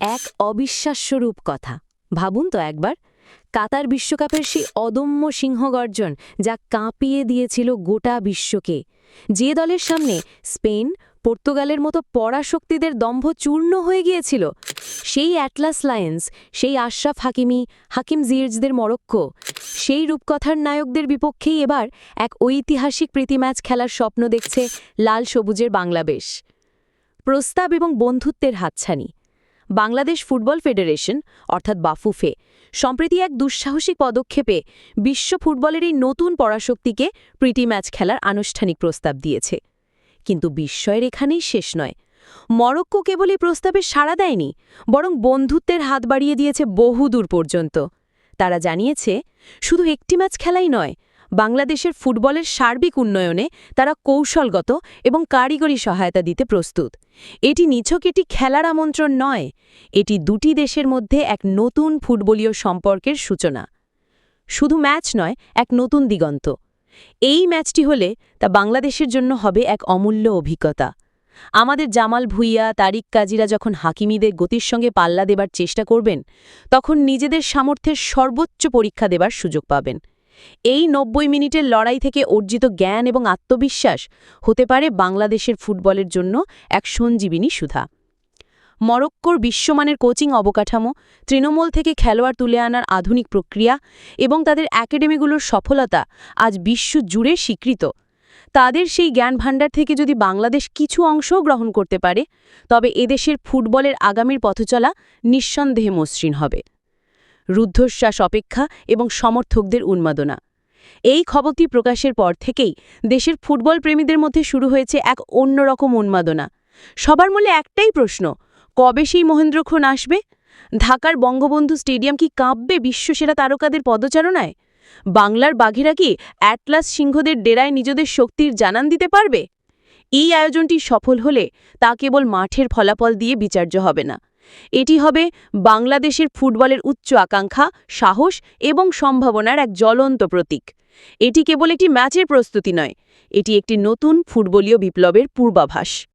এক অবিশ্বাস্য রূপকথা। ভাবুন তো একবার, কাতার বিশ্বকাপের সেই অদম্য সিংহগর্জন যা কাঁপিয়ে দিয়েছিল গোটা বিশ্বকে। যে দলের সামনে স্পেন, পর্তুগালের মতো পরাশক্তিদের দম্ভ চূর্ণ হয়ে গিয়েছিল, সেই অ্যাটলাস লায়েন্স, সেই আশরাফ হাকিমি, হাকিম জির্জদের মরক্কো, সেই রূপকথার নায়কদের বিপক্ষেই এবার এক ঐতিহাসিক প্রীতি ম্যাচ খেলার স্বপ্ন দেখছে লাল সবুজের বাংলাদেশ। প্রস্তাব এবং বন্ধুত্বের হাতছানি। বাংলাদেশ ফুটবল ফেডারেশন, অর্থাৎ বাফুফে, সম্প্রতি এক দুঃসাহসিক পদক্ষেপে বিশ্ব ফুটবলের এই নতুন পরাশক্তিকে প্রীতি ম্যাচ খেলার আনুষ্ঠানিক প্রস্তাব দিয়েছে। কিন্তু বিস্ময়ের এখানেই শেষ নয়। মরক্কো কেবল এই প্রস্তাবে সাড়া দেয়নি, বরং বন্ধুত্বের হাত বাড়িয়ে দিয়েছে বহুদূর পর্যন্ত। তারা জানিয়েছে, শুধু একটি ম্যাচ খেলাই নয় বাংলাদেশের ফুটবলের সার্বিক উন্নয়নে তারা কৌশলগত এবং কারিগরি সহায়তা দিতে প্রস্তুত। এটি নিছক এটি খেলার আমন্ত্রণ নয়, এটি দুটি দেশের মধ্যে এক নতুন ফুটবলীয় সম্পর্কের সূচনা। শুধু ম্যাচ নয়, এক নতুন দিগন্ত। এই ম্যাচটি হলে তা বাংলাদেশের জন্য হবে এক অমূল্য অভিজ্ঞতা। আমাদের জামাল ভুইয়া, তারিক কাজীরা যখন হাকিমিদের গতির সঙ্গে পাল্লা দেবার চেষ্টা করবেন, তখন নিজেদের সামর্থ্যের সর্বোচ্চ পরীক্ষা দেবার সুযোগ পাবেন। এই নব্বই মিনিটের লড়াই থেকে অর্জিত জ্ঞান এবং আত্মবিশ্বাস হতে পারে বাংলাদেশের ফুটবলের জন্য এক সঞ্জীবিনী সুধা। মরক্কোর বিশ্বমানের কোচিং অবকাঠামো, তৃণমূল থেকে খেলোয়াড় তুলে আনার আধুনিক প্রক্রিয়া এবং তাদের একাডেমিগুলোর সফলতা আজ বিশ্ব জুড়ে স্বীকৃত। তাদের সেই জ্ঞান ভাণ্ডার থেকে যদি বাংলাদেশ কিছু অংশও গ্রহণ করতে পারে, তবে এদেশের ফুটবলের আগামীর পথচলা নিঃসন্দেহে মসৃণ হবে। রুদ্ধশ্বাস অপেক্ষা এবং সমর্থকদের উন্মাদনা। এই খবরটি প্রকাশের পর থেকেই দেশের ফুটবল প্রেমীদের মধ্যে শুরু হয়েছে এক অন্যরকম উন্মাদনা। সবার মূলে একটাই প্রশ্ন, কবে সেই মহেন্দ্রক্ষণ আসবে? ঢাকার বঙ্গবন্ধু স্টেডিয়াম কি কাঁপবে বিশ্বসেরা তারকাদের পদচারণায়? বাংলার বাঘেরা কি অ্যাটলাস সিংহদের ডেরায় নিজেদের শক্তির জানান দিতে পারবে? এই আয়োজনটি সফল হলে তা কেবল মাঠের ফলাফল দিয়ে বিচার্য হবে না। এটি হবে বাংলাদেশের ফুটবলের উচ্চ আকাঙ্ক্ষা, সাহস এবং সম্ভাবনার এক জ্বলন্ত প্রতীক। এটি কেবল একটি ম্যাচের প্রস্তুতি নয়, এটি একটি নতুন ফুটবলীয় বিপ্লবের পূর্বাভাস।